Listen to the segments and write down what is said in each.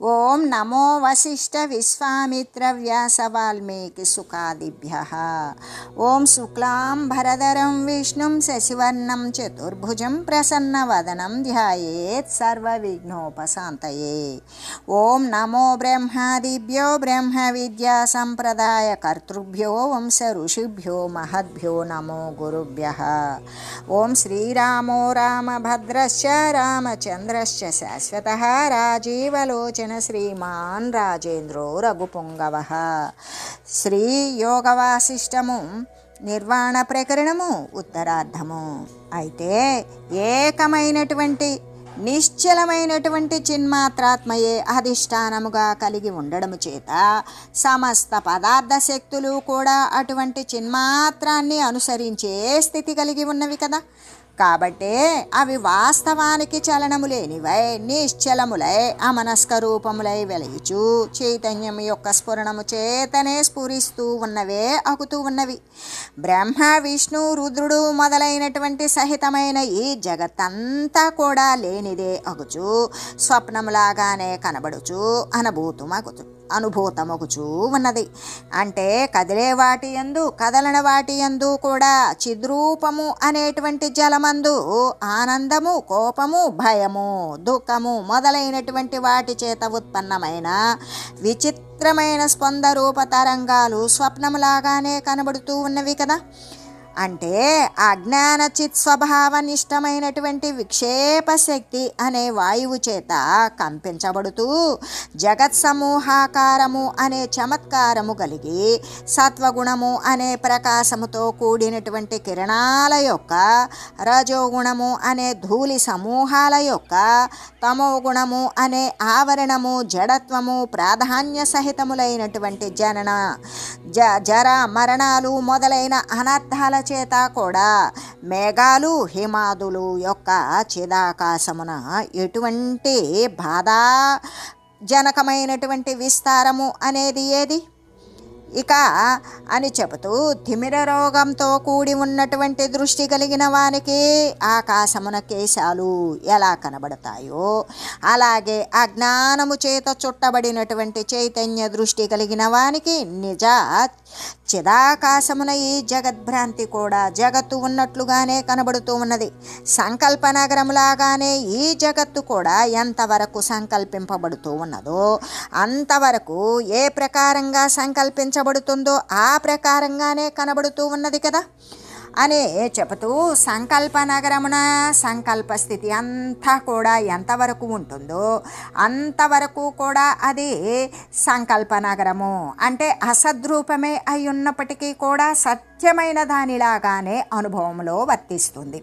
ఓం నమో వశిష్ఠ విశ్వామిత్ర వ్యాస వాల్మీకి సుఖాదిభ్య ఓం శుక్లాం భరధరం విష్ణుం శశివర్ణం చతుర్భుజం ప్రసన్నవదనం ధ్యాయేత్ సర్వవిఘ్నోపశాంతయే ఓం నమో బ్రహ్మాదిభ్యో బ్రహ్మ విద్యా సంప్రదాయ కర్తృభ్యో వంశ ఋషిభ్యో మహద్భ్యో నమో గురుభ్య శ్రీమాన్ రాజేంద్రో రఘుపుంగవ. శ్రీ యోగవాసిష్టము నిర్వాణ ప్రకరణము ఉత్తరార్ధము. అయితే ఏకమైనటువంటి నిశ్చలమైనటువంటి చిన్మాత్రాత్మయే అధిష్టానముగా కలిగి ఉండడము చేత సమస్త పదార్థ శక్తులు కూడా అటువంటి చిన్మాత్రాన్ని అనుసరించే స్థితి కలిగి ఉన్నవి కదా. కాబట్టే అవి వాస్తవానికి చలనము లేనివై నిశ్చలములై అమనస్క రూపములై వెలయుచు. చైతన్యం యొక్క స్ఫురణము చేతనే స్ఫురిస్తూ ఉన్నవే అగుతూ ఉన్నవి. బ్రహ్మ విష్ణు రుద్రుడు మొదలైనటువంటి సహితమైన ఈ జగత్తంతా కూడా లేనిదే అగుచు. స్వప్నములాగానే కనబడుచు అనుభూతమగుచు అనుభూతమగుచూ ఉన్నది. అంటే కదిలే వాటి యందు కదలని వాటి యందు కూడా చిద్రూపము అనేటువంటి జలమందు ఆనందము కోపము భయము దుఃఖము మొదలైనటువంటి వాటి చేత ఉత్పన్నమైన విచిత్రమైన స్పందరూప తరంగాలు స్వప్నములాగానే కనబడుతూ ఉన్నవి కదా. అంటే అజ్ఞాన చిత్ స్వభావనిష్టమైనటువంటి విక్షేప శక్తి అనే వాయువు చేత కంపించబడుతూ జగత్ సమూహాకారము అనే చమత్కారము కలిగి సత్వగుణము అనే ప్రకాశముతో కూడినటువంటి కిరణాల యొక్క రజోగుణము అనే ధూళి సమూహాల యొక్క తమోగుణము అనే ఆవరణము జడత్వము ప్రాధాన్య సహితములైనటువంటి జనన జ జర మరణాలు మొదలైన అనర్థాల చేత కూడా మేఘాలు హిమాదులు యొక్క చిదాకాశమున ఎటువంటి బాధాజనకమైనటువంటి విస్తారము అనేది ఏది? ఇక అని చెబుతూ తిమిర రోగంతో కూడి ఉన్నటువంటి దృష్టి కలిగిన వానికి ఆకాశమున కేశాలు ఎలా కనబడతాయో అలాగే అజ్ఞానము చేత చుట్టబడినటువంటి చైతన్య దృష్టి కలిగిన వానికి నిజ చిదాకాశమున ఈ జగద్భ్రాంతి కూడా జగత్తు ఉన్నట్లుగానే కనబడుతూ ఉన్నది. సంకల్ప నగరములాగానే ఈ జగత్తు కూడా ఎంతవరకు సంకల్పింపబడుతూ ఉన్నదో అంతవరకు ఏ ప్రకారంగా సంకల్పించబడుతుందో ఆ ప్రకారంగానే కనబడుతూ ఉన్నది కదా. అనే చెబుతూ సంకల్ప నగరమున సంకల్ప స్థితి అంతా కూడా ఎంతవరకు ఉంటుందో అంతవరకు కూడా అది సంకల్ప నగరము. అంటే అసద్రూపమే అయి ఉన్నప్పటికీ కూడా సత్యమైన దానిలాగానే అనుభవంలో వర్తిస్తుంది.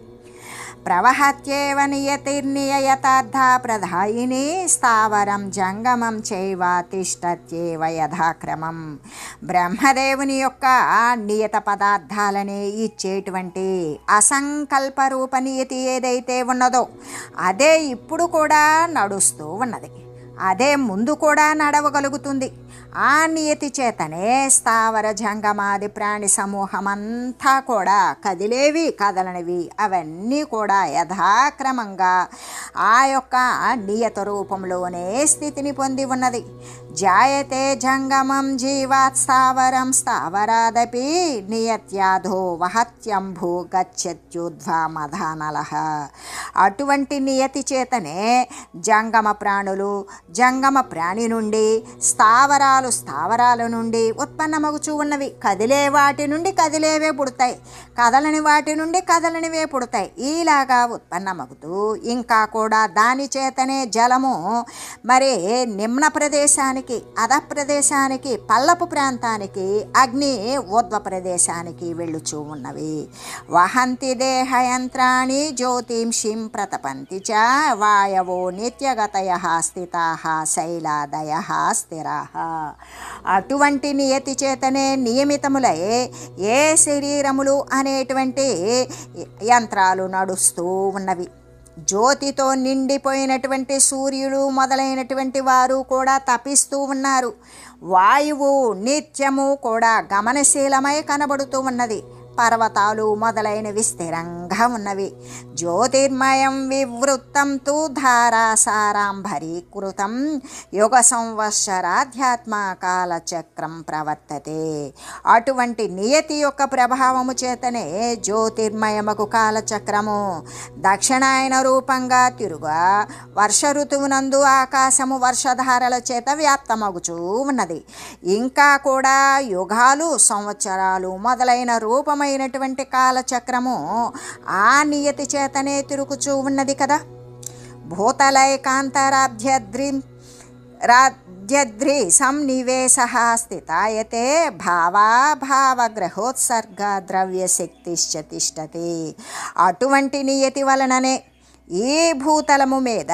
ప్రవహత్యేవ నియతిర్నియతార్థ ప్రధాయిని స్థావరం జంగమం చేవ తిష్టత్యేవ యథాక్రమం. బ్రహ్మదేవుని యొక్క నియత పదార్థాలని ఇచ్చేటువంటి అసంకల్ప రూప నియతి ఏదైతే ఉన్నదో అదే ఇప్పుడు కూడా నడుస్తూ ఉన్నది. అదే ముందు కూడా నడవగలుగుతుంది. ఆ నియతి చేతనే స్థావర జంగమాది ప్రాణి సమూహమంతా కూడా కదిలేవి కదలనివి. అవన్నీ కూడా యథాక్రమంగా ఆ యొక్క నియత రూపంలోనే స్థితిని పొంది ఉన్నది. జాయతే జంగమం జీవాత్ స్థావరం స్థావరాదపి నియత్యాధో వహత్యంభూ గచ్చత్యుధ్వా మధానల అటువంటి నియతి చేతనే జంగమ ప్రాణులు జంగమ ప్రాణి నుండి స్థావరాలు స్థావరాల నుండి ఉత్పన్నమగుచూ ఉన్నవి. కదిలే వాటి నుండి కదిలేవే పుడతాయి. కదలని వాటి నుండి కదలనివే పుడతాయి. ఈలాగా ఉత్పన్నమగుతూ ఇంకా కూడా దాని చేతనే జలము మరి నిమ్న ప్రదేశానికి అధ ప్రదేశానికి పల్లపు ప్రాంతానికి అగ్ని ఊర్ధ్వ ప్రదేశానికి వెళ్ళుచూ ఉన్నవి. వహంతి దేహయంత్రాణి జ్యోతింషిం ప్రతపంతి చ వాయవో నిత్యగతయ స్థితా శైలాదయ స్థిరా. అటువంటి నియతి చేతనే నియమితములై ఏ శరీరములు అనేటువంటి యంత్రాలు నడుస్తూ ఉన్నవి. జ్యోతితో నిండిపోయినటువంటి సూర్యుడు మొదలైనటువంటి వారు కూడా తపిస్తూ ఉన్నారు. వాయువు నిత్యము కూడా గమనశీలమై కనబడుతూ ఉన్నది. పర్వతాలు మొదలైనవి స్థిరంగా ఉన్నవి. జ్యోతిర్మయం వివృత్తం తు ధారాసారాంభరీకృతం యుగ సంవత్సరాధ్యాత్మ కాలచక్రం ప్రవర్తతే. అటువంటి నియతి యొక్క ప్రభావము చేతనే జ్యోతిర్మయమకు కాలచక్రము దక్షిణాయన రూపంగా తిరుగా వర్ష ఋతువునందు ఆకాశము వర్షధారల చేత వ్యాప్తమగుచూ ఉన్నది. ఇంకా కూడా యుగాలు సంవత్సరాలు మొదలైన రూపమైనటువంటి కాలచక్రము ఆ నియతి చేతనే తిరుగుచూ ఉన్నది కదా. భూతలై భూతలైకాంతరాభ్యద్రి రాధ్యద్రి సంనివేశ స్థితాయతే భావాభావగ్రహోత్సర్గ ద్రవ్యశక్తిశ్చ తిష్టతి. అటువంటి నియతి వలననే ఈ భూతలము మీద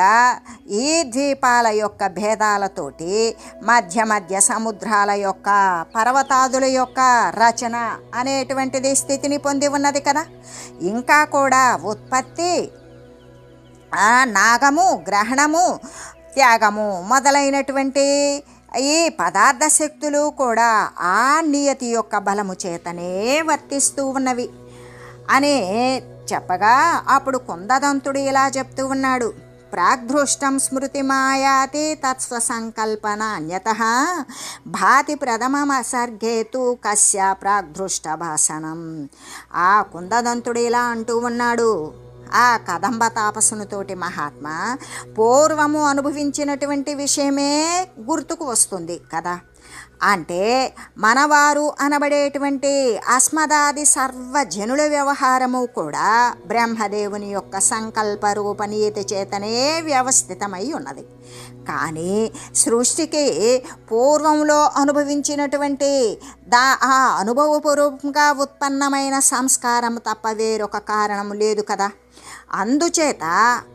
ఈ ద్వీపాల యొక్క భేదాలతోటి మధ్య మధ్య సముద్రాల యొక్క పర్వతాదుల యొక్క రచన అనేటువంటిది స్థితిని పొంది ఉన్నది కదా. ఇంకా కూడా ఉత్పత్తి ఆ నాగము గ్రహణము త్యాగము మొదలైనటువంటి ఈ పదార్థ శక్తులు కూడా ఆ నియతి యొక్క బలము చేతనే వర్తిస్తూ ఉన్నవి. అనే చెప్పగా అప్పుడు కుందదంతుడు ఇలా చెప్తూ ఉన్నాడు. ప్రాగ్ధృష్టం స్మృతి మాయాతి తత్స్వ సంకల్పన అన్యత. భాతి ప్రథమమసర్గేతు కస్య ప్రాగ్ధృష్ట భాషణం. ఆ కుందదంతుడు ఇలా అంటూ ఉన్నాడు. ఆ కదంబ తాపసునితోటి మహాత్మ పూర్వము అనుభవించినటువంటి విషయమే గుర్తుకు వస్తుంది కదా. అంటే మనవారు అనబడేటువంటి అస్మదాది సర్వజనుల వ్యవహారము కూడా బ్రహ్మదేవుని యొక్క సంకల్ప రూపనీతి చేతనే వ్యవస్థితమై ఉన్నది. కానీ సృష్టికి పూర్వంలో అనుభవించినటువంటి దా ఆ అనుభవపూర్వకంగా ఉత్పన్నమైన సంస్కారం తప్ప వేరొక కారణం లేదు కదా. అందుచేత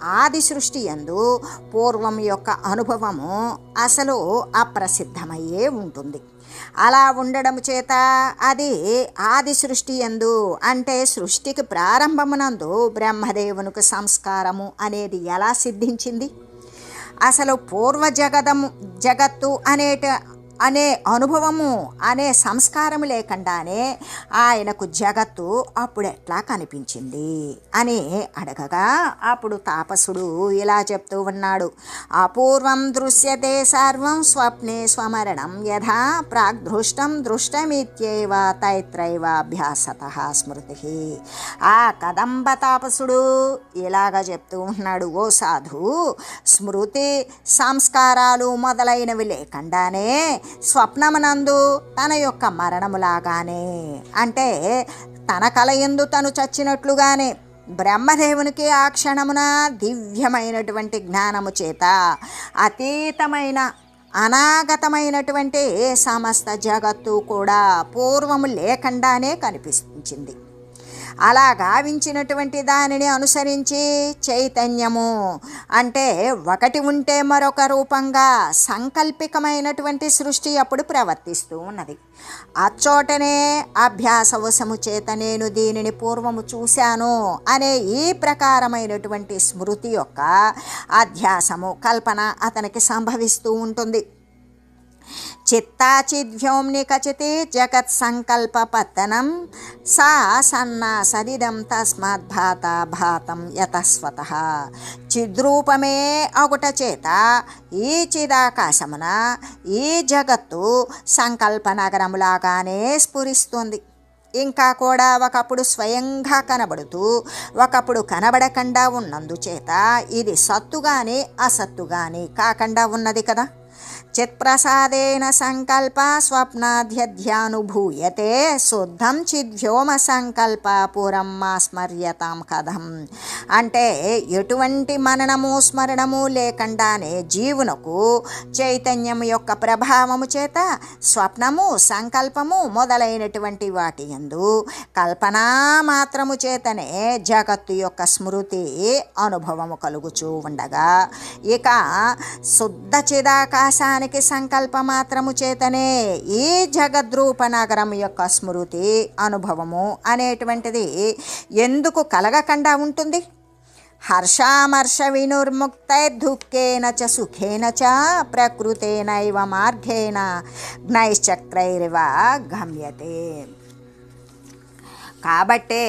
ఆది సృష్టి ఎందు పూర్వం యొక్క అనుభవము అసలు అప్రసిద్ధమయ్యే ఉంటుంది. అలా ఉండడం చేత అది ఆది సృష్టి ఎందు అంటే సృష్టికి ప్రారంభమునందు బ్రహ్మదేవునికి సంస్కారము అనేది ఎలా సిద్ధించింది? అసలు పూర్వ జగదము జగత్తు అనేట అనే అనుభవము అనే సంస్కారం లేకుండానే ఆయనకు జగత్తు అప్పుడు ఎట్లా కనిపించింది అని అడగగా అప్పుడు తాపసుడు ఇలా చెప్తూ ఉన్నాడు. అపూర్వం దృశ్యతే సర్వం స్వప్నే స్వమరణం యథా ప్రాగ్దృష్టం దృష్టమిత్యేవ తైత్రైవాభ్యాసత స్మృతి. ఆ కదంబ తాపసుడు ఇలాగ చెప్తూ ఉన్నాడు ఓ సాధు స్మృతి సంస్కారాలు మొదలైనవి లేకుండానే స్వప్నమునందు తన యొక్క మరణములాగానే. అంటే తన కలయందు తను చచ్చినట్లుగానే బ్రహ్మదేవునికి ఆ క్షణమున దివ్యమైనటువంటి జ్ఞానము చేత అతీతమైన అనాగతమైనటువంటి సమస్త జగత్తు కూడా పూర్వము లేకుండానే కనిపించింది. అలా గావించినటువంటి దానిని అనుసరించి చైతన్యము. అంటే ఒకటి ఉంటే మరొక రూపంగా సంకల్పికమైనటువంటి సృష్టి అప్పుడు ప్రవర్తిస్తూ ఉన్నది. అచ్చోటనే అభ్యాసవశము చేత నేను దీనిని పూర్వము చూశాను అనే ఈ ప్రకారమైనటువంటి స్మృతి యొక్క అధ్యాసము కల్పన అతనికి సంభవిస్తూ ఉంటుంది. చిత్తాచిద్వ్యోమ్ని కచితి జగత్ సంకల్ప పతనం సా సన్నా సరిదం తస్మాత్ భాతం యతస్వత. చిద్రూపమే అగుట చేత ఈ చిదాకాశమున ఈ జగత్తు సంకల్ప నగరములాగానే స్ఫురిస్తుంది. ఇంకా కూడా ఒకప్పుడు స్వయంగా కనబడుతూ ఒకప్పుడు కనబడకుండా ఉన్నందుచేత ఇది సత్తుగానే అసత్తుగానే కాకుండా ఉన్నది కదా. చిత్ప్రసాదేన సంకల్ప స్వప్నాధ్యధ్యానుభూయతే శుద్ధం చిద్వ్యోమ సంకల్ప పురం మా స్మర్యతాం కథం. అంటే ఎటువంటి మననము స్మరణము లేకుండానే జీవునకు చైతన్యం యొక్క ప్రభావము చేత స్వప్నము సంకల్పము మొదలైనటువంటి వాటి యందు కల్పనా మాత్రము చేతనే జగత్తు యొక్క స్మృతి అనుభవము కలుగుచూ ఉండగా ఇక శుద్ధ దానికి సంకల్ప మాత్రము చేతనే ఈ జగద్రూప నగరం యొక్క స్మృతి అనుభవము అనేటువంటిది ఎందుకు కలగకుండా ఉంటుంది? హర్షామర్ష వినుర్ముక్తైర్దుఃఖేన చ సుఖేన చ ప్రకృతేనైవ మార్గేణ జ్ఞైశ్చక్రైరివ గమ్యతే. కాబట్టే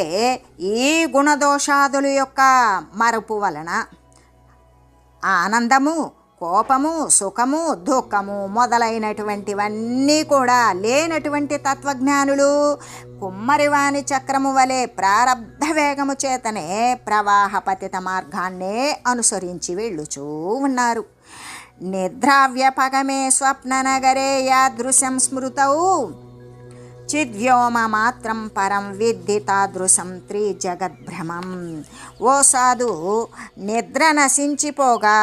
ఈ గుణదోషాదుల యొక్క మరుపు వలన ఆనందము కోపము సుఖము దుఃఖము మొదలైనటువంటివన్నీ కూడా లేనటువంటి తత్వజ్ఞానులు కుమ్మరివాణి చక్రము వలె ప్రారబ్ధ వేగము చేతనే ప్రవాహపతిత మార్గాన్నే అనుసరించి వెళ్ళుచూ ఉన్నారు. నిద్రావ్యపగమే స్వప్ననగరే యాదృశం స్మృతౌ. చిద్వ్యోమ మాత్రం పరం విద్ధి తాదృశం త్రిజగద్భ్రమం ఓ సాధు నిద్ర నశించిపోగా.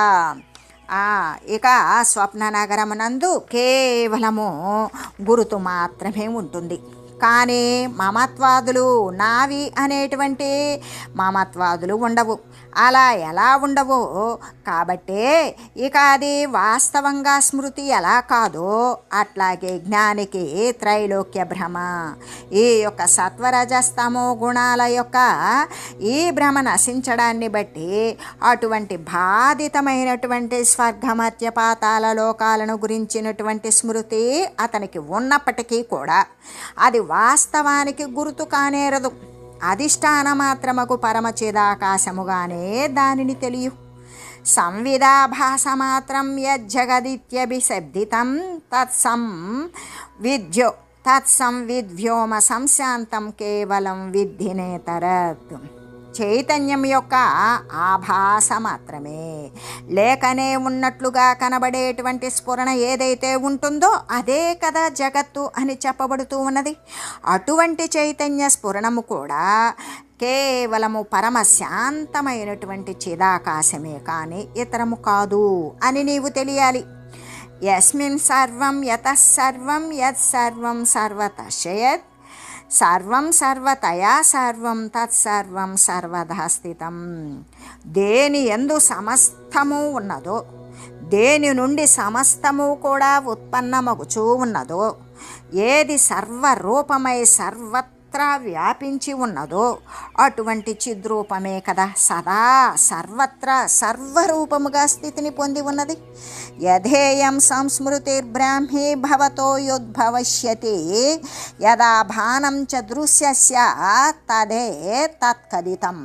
ఇక స్వప్న నగరమునందు కేవలము గురుతు మాత్రమే ఉంటుంది. కానీ మమత్వాదులు నావి అనేటువంటి మమత్వాదులు ఉండవు. అలా ఎలా ఉండవో కాబట్టే ఇక అది వాస్తవంగా స్మృతి ఎలా కాదో అట్లాగే జ్ఞానికి త్రైలోక్య భ్రమ. ఈ యొక్క సత్వరజస్తమో గుణాల యొక్క ఈ భ్రమ నశించడాన్ని బట్టి అటువంటి బాధితమైనటువంటి స్వర్గమత్య పాతాల లోకాలను గురించినటువంటి స్మృతి అతనికి ఉన్నప్పటికీ కూడా అది వాస్తవానికి గుర్తు కానేరదు అధిష్టాన మాత్రమకు పరమచిదాకాశముగానే దానిని తెలియు. సంవిధాభాసమాత్రం యజ్జగదిత్యభిశబ్దితం తత్సం విద్యో తత్సం విద్వ్యోమ సంశాంతం కేవలం విద్ధినేతరత్ చైతన్యం యొక్క ఆభాస మాత్రమే. లేకనే ఉన్నట్లుగా కనబడేటువంటి స్ఫురణ ఏదైతే ఉంటుందో అదే కదా జగత్తు అని చెప్పబడుతూ ఉన్నది. అటువంటి చైతన్య స్ఫురణము కూడా కేవలము పరమ శాంతమైనటువంటి చిదాకాశమే కానీ ఇతరము కాదు అని నీవు తెలియాలి. యస్మిన్ సర్వం యత సర్వం యత్ సర్వం సర్వతశయత్ సర్వం సర్వతయా సర్వం తత్సర్వం సర్వదా స్థితం దేని ఎందు సమస్తము ఉన్నదో దేని నుండి సమస్తము కూడా ఉత్పన్నమగుచూ ఉన్నదో ఏది సర్వరూపమై సర్వత్రా వ్యాపించి ఉన్నదో అటువంటి చిద్రూపమే కదా. సదా సర్వత్రా సర్వరూపముగా స్థితిని పొంది ఉన్నది. యథేయం సంస్మృతిర్బ్రాహ్మీ భవతో యుద్భవిష్యతి. యదా భానం చ దృశ్యస్య తదే తత్కథితం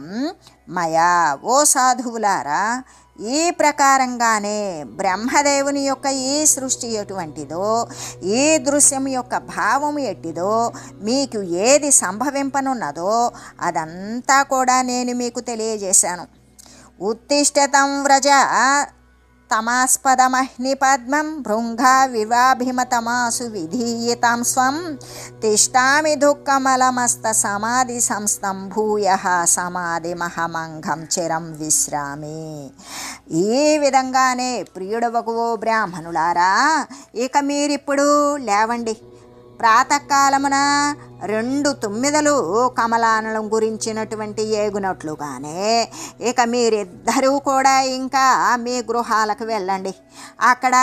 మయా ఓ సాధువులారా ఈ ప్రకారంగానే బ్రహ్మదేవుని యొక్క ఈ సృష్టి ఎటువంటిదో ఈ దృశ్యం యొక్క భావం ఎట్టిదో మీకు ఏది సంభవింపనున్నదో అదంతా కూడా నేను మీకు తెలియజేశాను. ఉత్తిష్టతం వ్రజ తమాస్పదమహ్ని పద్మం భృంగా వివాభిమతమాసు విధీయతాం స్వం తిష్టామి దుఃఖమలమస్త సమాధి సంస్థం భూయ సమాధి మహమంగం చిరం విశ్రామి ఈ విధంగానే ప్రియుడవకు ఓ బ్రాహ్మణులారా ఇక మీరిప్పుడు లేవండి. ప్రాతకాలమున రెండు తొమ్మిదలు కమలానలం గురించినటువంటి ఏగునట్లుగానే ఇక మీరిద్దరూ కూడా ఇంకా మీ గృహాలకు వెళ్ళండి. అక్కడ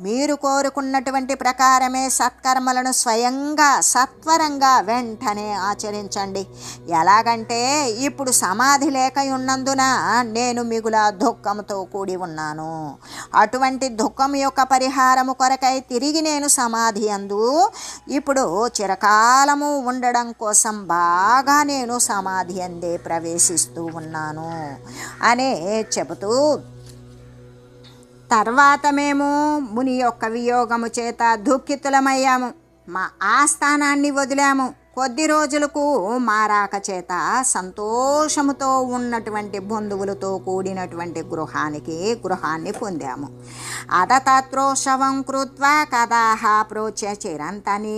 మీరు కోరుకున్నటువంటి ప్రకారమే సత్కర్మలను స్వయంగా సత్వరంగా వెంటనే ఆచరించండి. ఎలాగంటే ఇప్పుడు సమాధి లేక ఉన్నందున నేను మిగుల దుఃఖంతో కూడి ఉన్నాను. అటువంటి దుఃఖం యొక్క పరిహారము కొరకై తిరిగి నేను సమాధి అందు ఇప్పుడు చిరకాలము ఉండడం కోసం బాగా నేను సమాధి అందే ప్రవేశిస్తూ ఉన్నాను అనే చెబుతూ తర్వాత మేము ముని యొక్క వియోగము చేత దుఃఖితులమయ్యాము. మా ఆస్థానాన్ని వదిలాము. కొద్ది రోజులకు మారాక చేత సంతోషముతో ఉన్నటువంటి బంధువులతో కూడినటువంటి గృహానికి గృహాన్ని పొందాము. అదతత్రోత్సవం కృత్వా కదాహ ప్రోచ్య చిరంతనీ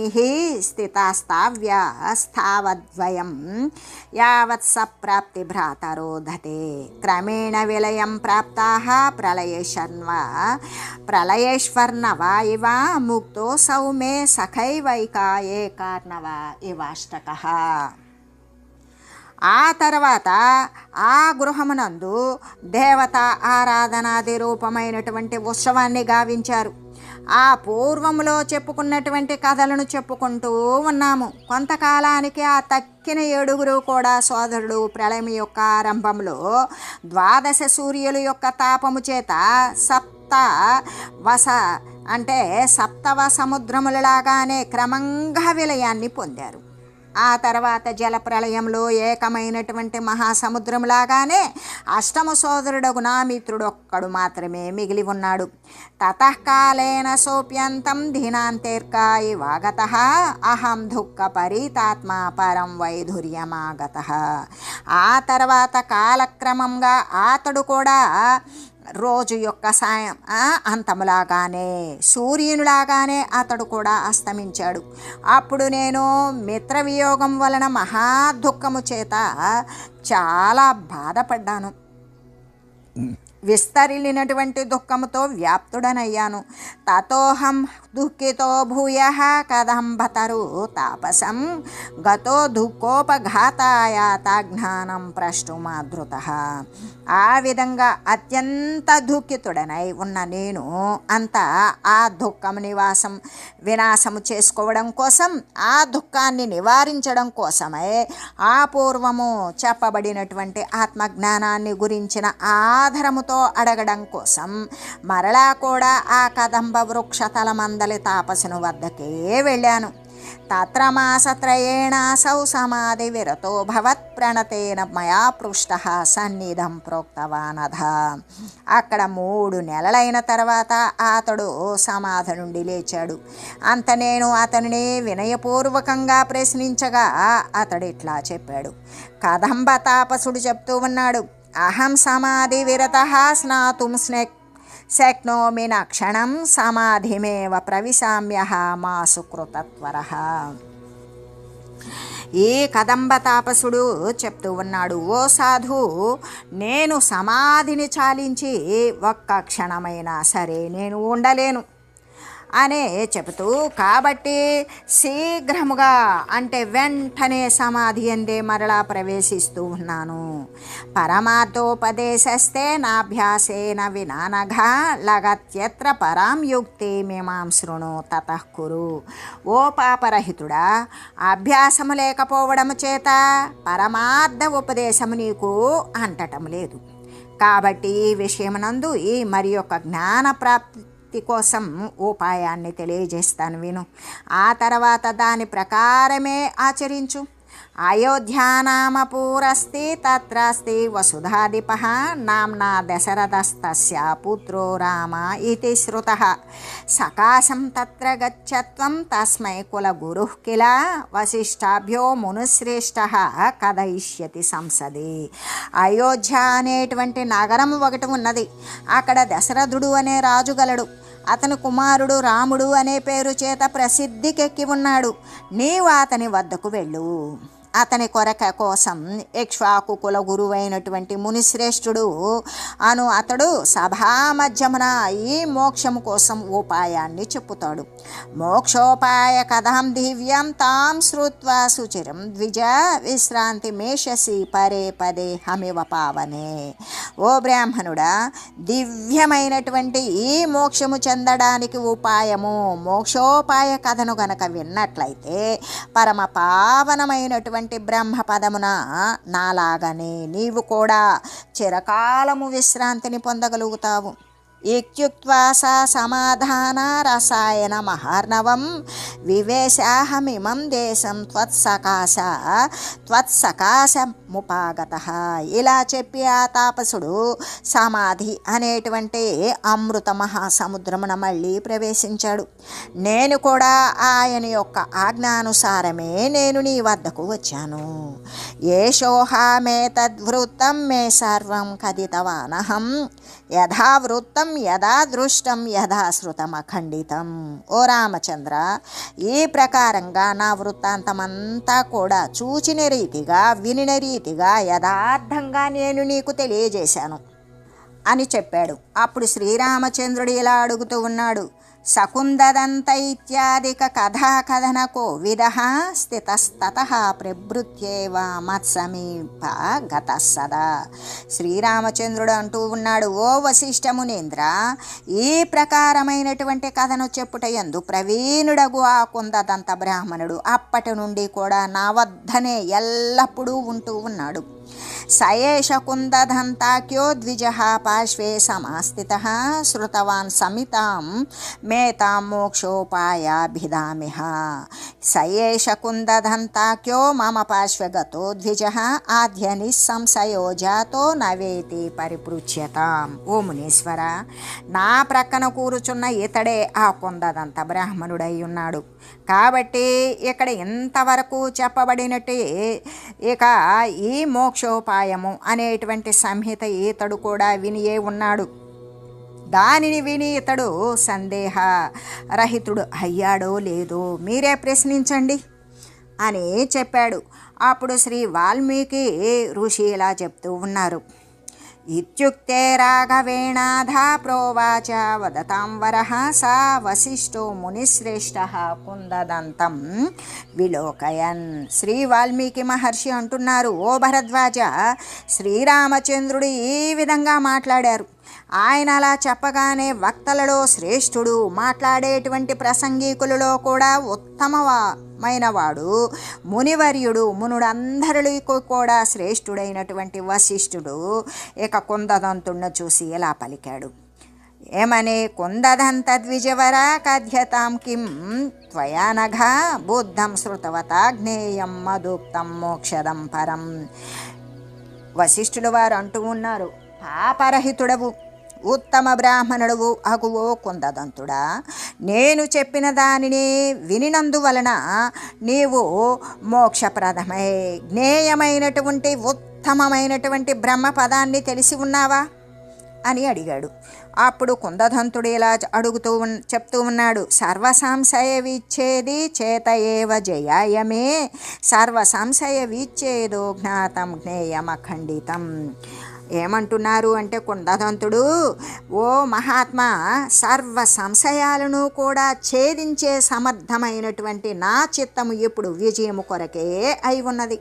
స్థితాస్తావ్య స్థావద్వయం యావత్ సప్రాప్తి భ్రాతరోధతే క్రమేణ విలయం ప్రాప్తా ప్రళయేశ్వర్వ ప్రళయేశ్వర్ణవ ఇవ ముక్తో సౌమే సఖైవైకా ఏ కార్ణవ ఇవాష్టక ఆ తర్వాత ఆ గృహమునందు దేవత ఆరాధనాది రూపమైనటువంటి ఉత్సవాన్ని గావించారు. ఆ పూర్వములో చెప్పుకున్నటువంటి కథలను చెప్పుకుంటూ ఉన్నాము. కొంతకాలానికి ఆ తక్కిన ఏడుగురు కూడా సోదరుడు ప్రళయం యొక్క ఆరంభంలో ద్వాదశ సూర్యుల యొక్క తాపము చేత సప్త వస అంటే సప్తవ సముద్రములలాగానే క్రమంగా విలయాన్ని పొందారు. ఆ తర్వాత జలప్రళయంలో ఏకమైనటువంటి మహాసముద్రంలాగానే అష్టమ సోదరుడగు నా మిత్రుడు ఒక్కడు మాత్రమే మిగిలి ఉన్నాడు. తతకాలేన సోప్యంతం ధీనాంతేర్కా ఇవాగత అహం దుఃఖ పరితాత్మ పరం వైధుర్యమాగత. ఆ తర్వాత కాలక్రమంగా అతడు కూడా రోజు యొక్క సాయం అంతములాగానే సూర్యునిలాగానే అతడు కూడా అస్తమించాడు. అప్పుడు నేను మిత్రవియోగం వలన మహా దుఃఖము చేత చాలా బాధపడ్డాను. విస్తరిల్లినటువంటి దుఃఖముతో వ్యాప్తుడనయ్యాను. తతోహం దుఃఖితో భూయ కదంబతరు తాపసం గతో దుఃఖోపఘాతాయాతాజ్ఞానం ప్రష్టుమాధృత ఆ విధంగా అత్యంత దుఃఖితుడనై ఉన్న నేను అంత ఆ దుఃఖం నివాసం వినాశము చేసుకోవడం కోసం ఆ దుఃఖాన్ని నివారించడం కోసమే ఆ పూర్వము చెప్పబడినటువంటి ఆత్మజ్ఞానాన్ని గురించిన ఆధారముతో అడగడం కోసం మరలా కూడా ఆ కదంబ వృక్షతలమందలి తాపసును వద్దకే వెళ్ళాను. తత్రమాసత్రయేణాసౌ సమాధి విరతో భవత్ ప్రణతేన మయా పృష్ట సన్నిధం ప్రోక్తవానధ. అక్కడ మూడు నెలలైన తర్వాత అతడు సమాధి నుండి లేచాడు. అంత నేను అతనిని వినయపూర్వకంగా ప్రశ్నించగా అతడు ఇట్లా చెప్పాడు. కదంబ తాపసుడు చెప్తూ ఉన్నాడు అహం సమాధి విరత స్నాతుం స్నేక్ శక్నోమి క్షణం సమాధిమేవ ప్రవిశామ్య మా సుకృతత్వర ఈ కదంబ తాపసుడు చెప్తూ ఉన్నాడు ఓ సాధు నేను సమాధిని చాలించి ఒక్క క్షణమైనా సరే నేను ఉండలేను. అనే చెబుతూ కాబట్టి శీఘ్రముగా అంటే వెంటనే సమాధి అందే మరలా ప్రవేశిస్తూ ఉన్నాను. పరమార్థోపదేశస్తే నాభ్యాసేన వినానఘ లగత్యత్ర పరాం యుక్తి మేమాం శృణు కురు. ఓ పాపరహితుడా అభ్యాసము లేకపోవడము చేత పరమార్థ ఉపదేశము నీకు అంటటం లేదు. కాబట్టి ఈ విషయమునందు ఈ మరి యొక్క జ్ఞాన ప్రాప్తి కోసం ఉపాయాన్ని తెలియజేస్తాను విను. ఆ తర్వాత దాని ప్రకారమే ఆచరించు. అయోధ్యానామపూరస్తి తత్రస్తి వసుధాధిప నామ్నా దశరథస్తస్య పుత్రో రామ ఇది శ్రుత సకాశం తత్ర గచ్చత్వం తస్మై కులగురు కిల వశిష్టాభ్యో మునుశ్రేష్ట కథయిష్యతి సంసది. అయోధ్య అనేటువంటి నగరం ఒకటి ఉన్నది. అక్కడ దశరథుడు అనే రాజు గలడు. అతని కుమారుడు రాముడు అనే పేరు చేత ప్రసిద్ధికెక్కి ఉన్నాడు. నీవు అతని వద్దకు వెళ్ళు. అతని కొరక కోసం ఇక్ష్వాకు కుల గురువైనటువంటి మునిశ్రేష్ఠుడు అను అతడు సభామధ్యమున ఈ మోక్షము కోసం ఉపాయాన్ని చెప్పుతాడు. మోక్షోపాయ కథం దివ్యం తాం శ్రుత్వా సుచిరం ద్విజ విశ్రాంతి మేషసి పరే పదే హమివ పావనే. ఓ బ్రాహ్మణుడా దివ్యమైనటువంటి ఈ మోక్షము చెందడానికి ఉపాయము మోక్షోపాయ కథను గనక విన్నట్లయితే పరమ పావనమైనటువంటి బ్రహ్మ పదమున నాలాగనే నీవు కూడా చిరకాలము విశ్రాంతిని పొందగలుగుతావు. ఇత్యుక్త్వా సా సమాధాన రసాయన మహార్ణవం వివేశాహమిమం దేశం త్వత్సకాశ త్వత్సకాశముపాగత ఇలా చెప్పి ఆ తాపసుడు సమాధి అనేటువంటి అమృత మహాసముద్రమున మళ్ళీ ప్రవేశించాడు. నేను కూడా ఆయన యొక్క ఆజ్ఞానుసారమే నేను నీ వద్దకు వచ్చాను. ఏషోహామే తద్వృత్తం మే సర్వం కదితవానహం యథావృత్తం యథా దృష్టం యథా శృతం అఖండితం ఓ రామచంద్ర ఈ ప్రకారంగా నా వృత్తాంతమంతా కూడా చూచిన రీతిగా వినిన రీతిగా యథార్థంగా నేను నీకు తెలియజేశాను అని చెప్పాడు. అప్పుడు శ్రీరామచంద్రుడు ఇలా అడుగుతూ ఉన్నాడు. సకుందదంత ఇత్యాదిక కథా కథన స్థితస్తత ప్రభృత్యేవ మత్సమీప గత సదా శ్రీరామచంద్రుడు అంటూ ఉన్నాడు ఓ వశిష్ఠ మునీంద్ర ఈ ప్రకారమైనటువంటి కథను చెప్పుట ఎందు ప్రవీణుడగు ఆ కుందదంత బ్రాహ్మణుడు. అప్పటి నుండి కూడా నా వద్దనే ఎల్లప్పుడూ ఉంటూ ఉన్నాడు. స ఏష కుందధంతాక్యో ద్విజ పార్శ్వే సమాస్థిత శృతవాన్ సమితాం మేతాం మోక్షోపాయాభిధామిహ స ఏష కుందధంతాక్యో మమ పార్శ్వగతో ద్విజ ఆద్య నిస్సంశయో జాతో నవేతి పరిపృచ్యతాం ఓ మునీశ్వర నా ప్రక్కన కూర్చున్న ఇతడే ఆ కుందదంత బ్రాహ్మణుడై ఉన్నాడు కాబట్టి ఇక్కడ ఇంతవరకు చెప్పబడినట్టే ఇక ఈ మోక్షోపాయము అనేటువంటి సంహిత ఈతడు కూడా వినియే ఉన్నాడు. దానిని విని ఇతడు సందేహ రహితుడు అయ్యాడో లేదో మీరే ప్రశ్నించండి అని చెప్పాడు. అప్పుడు శ్రీ వాల్మీకి ఋషి ఇలా చెప్తూ ఉన్నారు. ఇత్యుక్తే రాఘవేణాధ ప్రోవాచ వదతాం వరః సా వశిష్ఠో మునిశ్రేష్ఠ కుందదంతం విలోకయన్ శ్రీ వాల్మీకి మహర్షి అంటున్నారు ఓ భరద్వాజ శ్రీరామచంద్రుడు ఈ విధంగా మాట్లాడారు. ఆయన అలా చెప్పగానే వక్తలలో శ్రేష్ఠుడు మాట్లాడేటువంటి ప్రసంగికులలో కూడా ఉత్తమ మైనవాడు మునివర్యుడు మునుడందరికీ కూడా శ్రేష్ఠుడైనటువంటి వశిష్ఠుడు ఇక కుందదంతుణ్ణి చూసి ఇలా పలికాడు ఏమని కుందదంత ద్విజవర కథ్యతాం కిం త్వయానఘ బుద్ధం శృతవతా జ్ఞేయం మధుక్తం మోక్షదం పరం వశిష్ఠుడు వారు అంటూ ఉన్నారు పాపరహితుడవు ఉత్తమ బ్రాహ్మణుడవు అగువో కుందదంతుడా నేను చెప్పిన దానిని వినినందువలన నీవు మోక్షప్రదమై జ్ఞేయమైనటువంటి ఉత్తమమైనటువంటి బ్రహ్మ పదాన్ని తెలిసి ఉన్నావా? అని అడిగాడు. అప్పుడు కుందధంతుడు ఇలా అడుగుతూ ఉన్ చెప్తూ ఉన్నాడు సర్వసంశయ విచ్ఛేది చేత ఏవ జయాయమే సర్వసంశయ విచ్ఛేదో జ్ఞాతం జ్ఞేయమఖండితం. ఏమంటున్నారు అంటే కుండదంతుడు ఓ మహాత్మా సర్వ సంశయాలను కూడా ఛేదించే సమర్థమైనటువంటి నా చిత్తము ఇప్పుడు విజయము కొరకే అయి ఉన్నది.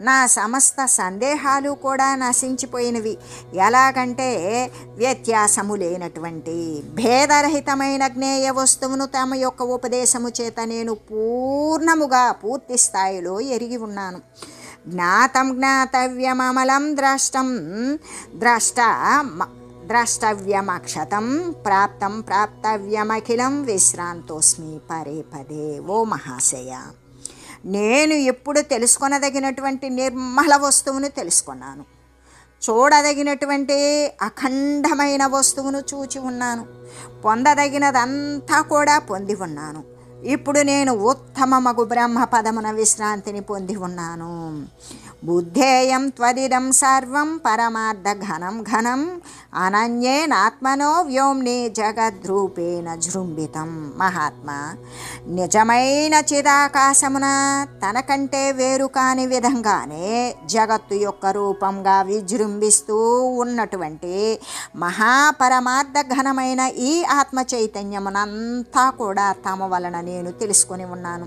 నా సమస్త సందేహాలు కూడా నశించిపోయినవి. ఎలాగంటే వ్యత్యాసము లేనటువంటి భేదరహితమైన జ్ఞేయ వస్తువును తమ యొక్క ఉపదేశము చేత నేను పూర్ణముగా పూర్తి స్థాయిలో ఎరిగి ఉన్నాను. జ్ఞాతం జ్ఞాతవ్యమమలం ద్రష్టం ద్రష్ట మ- ద్రష్టవ్యమక్షతం ప్రాప్తం ప్రాప్తవ్యమఖిలం విశ్రాంతోస్మి పరే పదే ఓ మహాశయ నేను ఎప్పుడు తెలుసుకొనదగినటువంటి నిర్మల వస్తువును తెలుసుకున్నాను. చూడదగినటువంటి అఖండమైన వస్తువును చూచి ఉన్నాను. పొందదగినదంతా కూడా పొంది ఉన్నాను. ఇప్పుడు నేను ఉత్తమమగు బ్రహ్మ పదమున విశ్రాంతిని పొంది ఉన్నాను. బుద్ధేయం త్వదిదం సర్వం పరమార్థ ఘనం ఘనం అనన్యేనాత్మనో వ్యోమ్ని జగద్రూపేణ జృంభితం. మహాత్మా నిజమైన చిదాకాశమున తనకంటే వేరు కాని విధంగానే జగత్తు యొక్క రూపంగా విజృంభిస్తూ ఉన్నటువంటి మహాపరమార్థ ఘనమైన ఈ ఆత్మ చైతన్యమునంతా కూడా తమ వలనని నేను తెలుసుకొని ఉన్నాను.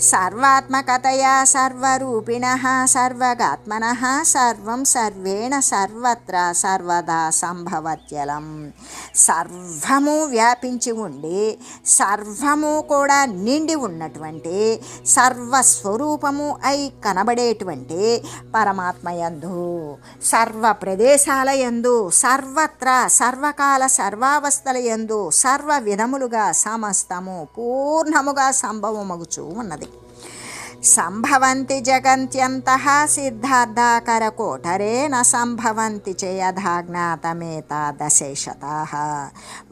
సర్వాత్మకతయా సర్వరూపిణ సర్వగాత్మన సర్వం సర్వేణ సర్వత్ర సర్వదా సంభవత్యలం సర్వము వ్యాపించి ఉండి సర్వము కూడా నిండి ఉన్నటువంటి సర్వస్వరూపము అయి కనబడేటువంటి పరమాత్మయందు సర్వ ప్రదేశాల యందు సర్వత్ర సర్వకాల సర్వావస్థల యందు సర్వ విధములుగా సమస్తము పూర్ణముగా సంభవమగుచూ ఉన్నది. సంభవంతి జగంత్యంత సిద్ధార్థాకరకోఠరే న సంభవంతి చేయధాజ్ఞాతమేతాదశేషతా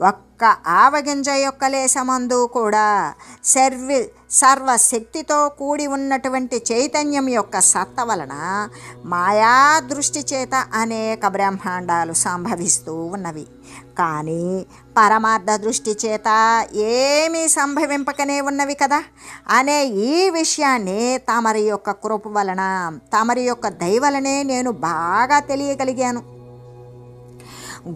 ఒక్క ఆవగింజ యొక్క లేశమందు కూడా సర్వి సర్వశక్తితో కూడి ఉన్నటువంటి చైతన్యం యొక్క సత్త వలన మాయా దృష్టి చేత అనేక బ్రహ్మాండాలు సంభవిస్తూ ఉన్నవి. కానీ పరమార్థ దృష్టి చేత ఏమీ సంభవింపకనే ఉన్నవి కదా. అనే ఈ విషయాన్ని తమరి యొక్క కృప వలన తమరి యొక్క దయవలనే నేను బాగా తెలియగలిగాను.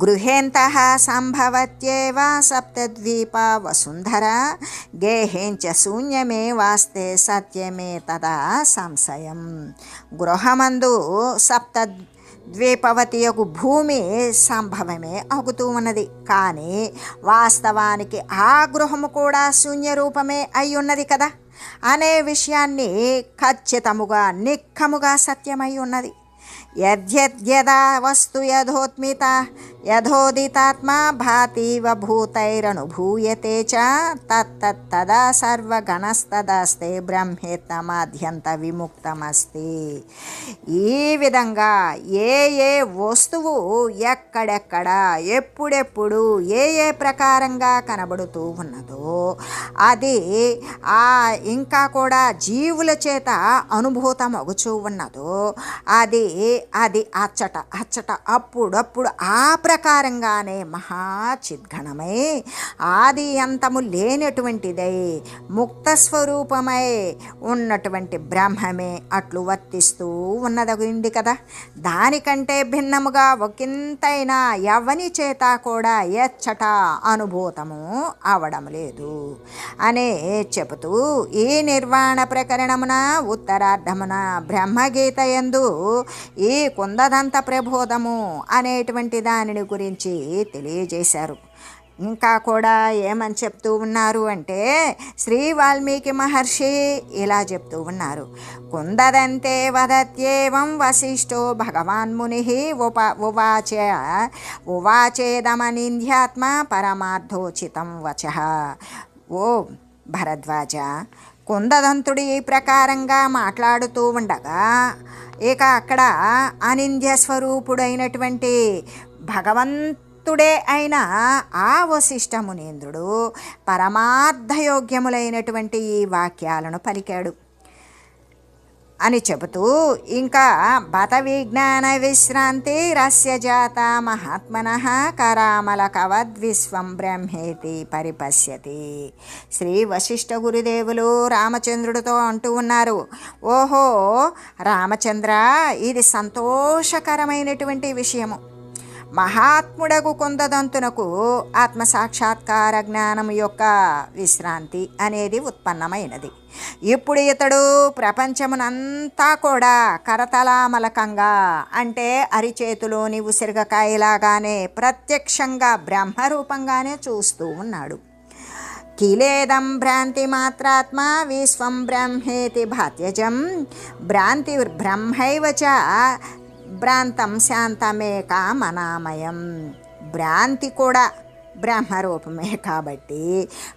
గృహేంత సంభవత్యేవ సప్తద్వీప వసుంధర గేహేంచ శూన్యమే వాస్తే సత్యమే తదా సంశయం. గృహమందు సప్త ద్వీపవతి యొక్క భూమి సంభవమే అగుతూ ఉన్నది కానీ వాస్తవానికి ఆ గృహము కూడా శూన్యరూపమే అయి ఉన్నది కదా. అనే విషయాన్ని ఖచ్చితముగా నిక్కముగా సత్యమై ఉన్నది. యద్యద్యదా వస్తు యథోత్మిత యథోదితాత్మా భాతీవ భూతైరనుభూయతే చ తత్తదా సర్వగణస్తదస్తే బ్రహ్మేత్తమాద్యంత విముక్తమస్తి. ఈ విధంగా ఏ ఏ వస్తువు ఎక్కడెక్కడ ఎప్పుడెప్పుడు ఏ ఏ ప్రకారంగా కనబడుతూ ఉన్నదో అది ఆ ఇంకా కూడా జీవుల చేత అనుభూతం అగుచూ ఉన్నదో అది అది అచ్చట అచ్చట అప్పుడప్పుడు ఆ ప్రకారంగానే మహాచిద్గణమై ఆది అంతము లేనటువంటిదై ముక్త స్వరూపమై ఉన్నటువంటి బ్రహ్మమే అట్లు వర్తిస్తూ ఉన్నదగింది కదా. దానికంటే భిన్నముగా ఒకంతైనా ఎవని చేత కూడా ఎచ్చట అనుభూతము అవడం లేదు. అనే చెబుతూ ఈ నిర్వాణ ప్రకరణమున ఉత్తరార్ధమున బ్రహ్మగీత ఎందు ఈ కుందదంత ప్రబోధము అనేటువంటి దానిని గురించి తెలియజేశారు. ఇంకా కూడా ఏమని చెప్తూ ఉన్నారు అంటే శ్రీ వాల్మీకి మహర్షి ఇలా చెప్తూ ఉన్నారు. కుందదంతే వదత్యేవం వశిష్ఠో భగవాన్ ముని ఉప ఉవాచ ఉవాచేదమనింధ్యాత్మ పరమార్థోచితం వచ. ఓ భరద్వాజ కుందదంతుడు ఈ ప్రకారంగా మాట్లాడుతూ ఉండగా ఇక అక్కడ అనింద్య స్వరూపుడైనటువంటి భగవంతుడే అయిన ఆ వశిష్ఠ మునీంద్రుడు పరమార్థయోగ్యములైనటువంటి ఈ వాక్యాలను పలికాడు. అని చెబుతూ ఇంకా బత విజ్ఞాన విశ్రాంతి రస్యజాత మహాత్మన కరామల కవద్విశ్వం బ్రహ్మేతి పరిపశ్యతి. శ్రీ వశిష్ఠ గురుదేవులు రామచంద్రుడితో అంటూ ఉన్నారు ఓహో రామచంద్ర ఇది సంతోషకరమైనటువంటి విషయము. మహాత్ముడకు కొందదంతునకు ఆత్మసాక్షాత్కార జ్ఞానం యొక్క విశ్రాంతి అనేది ఉత్పన్నమైనది. ఇప్పుడు ఇతడు ప్రపంచమునంతా కూడా కరతలామలకంగా అంటే అరిచేతిలోని ఉసిరిగకాయలాగానే ప్రత్యక్షంగా బ్రహ్మరూపంగానే చూస్తూ ఉన్నాడు. కిలేదం భ్రాంతి మాత్రాత్మ విశ్వం బ్రహ్మేతి భాత్యజం. భ్రాంతి బ్రహ్మైవ చ భ్రాంతం శాంతమేక మనామయం భ్రాంతి కూడా బ్రహ్మరూపమే కాబట్టి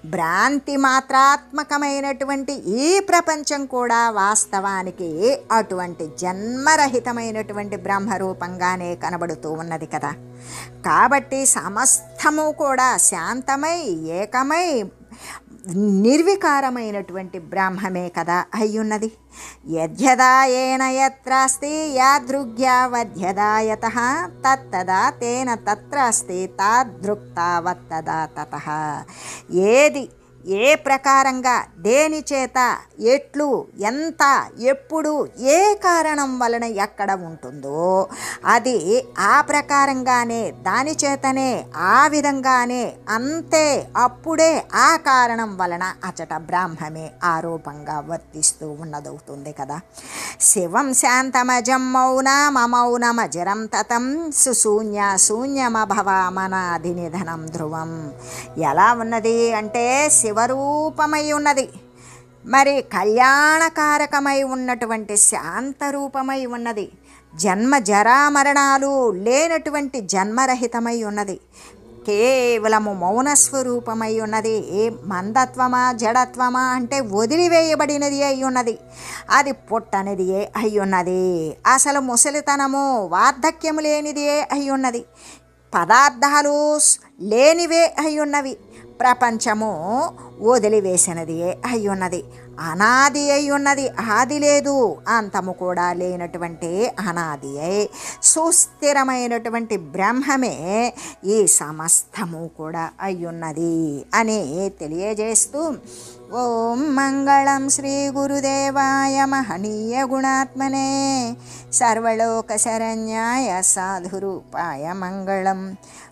భ్రాంతి మాత్రాత్మకమైనటువంటి ఈ ప్రపంచం కూడా వాస్తవానికి అటువంటి జన్మరహితమైనటువంటి బ్రహ్మరూపంగానే కనబడుతూ ఉన్నది కదా. కాబట్టి సమస్తము కూడా శాంతమై ఏకమై నిర్వికారమైనటువంటి బ్రాహ్మమే కదా అయ్యున్నది. యద్యదా యత్రాస్తి యాదృగ్యావధ్యదా యత తత్తదా తేన తత్రాస్తి తాదృక్తావత్తదా తత. ఏది ఏ ప్రకారంగా దేని చేత ఎట్లు ఎంత ఎప్పుడు ఏ కారణం వలన ఎక్కడ ఉంటుందో అది ఆ ప్రకారంగానే దాని చేతనే ఆ విధంగానే అంతే అప్పుడే ఆ కారణం వలన అచట బ్రాహ్మమే ఆరోపంగా వర్తిస్తూ ఉన్నదవుతుంది కదా. శివం శాంతమజం మౌనమౌనమజరం తతం సుశూన్య శూన్యమభవామనాది నిధనం ధ్రువం. ఎలా ఉన్నది అంటే శివ శివరూపమై ఉన్నది. మరి కళ్యాణకారకమై ఉన్నటువంటి శాంతరూపమై ఉన్నది. జన్మ జరామరణాలు లేనటువంటి జన్మరహితమై ఉన్నది. కేవలము మౌనస్వరూపమై ఉన్నది. ఏ మందత్వమా జడత్వమా అంటే వదిలివేయబడినది అయి ఉన్నది. అది పుట్టనిది అయి ఉన్నది. అసలు ముసలితనము వార్ధక్యము లేనిదే అయి ఉన్నది. పదార్థాలు లేనివే అయి ఉన్నవి. ప్రపంచము వదిలివేసినది అయి ఉన్నది అనాది అయి ఉన్నది ఆది లేదు. అంతము కూడా లేనటువంటి అనాది అయి సుస్థిరమైనటువంటి బ్రహ్మమే ఈ సమస్తము కూడా అయ్యున్నది అని తెలియజేస్తూ ఓం మంగళం శ్రీ గురుదేవాయ మహనీయ గుణాత్మనే. సర్వలోక శరణ్యాయ సాధురూపాయ మంగళం.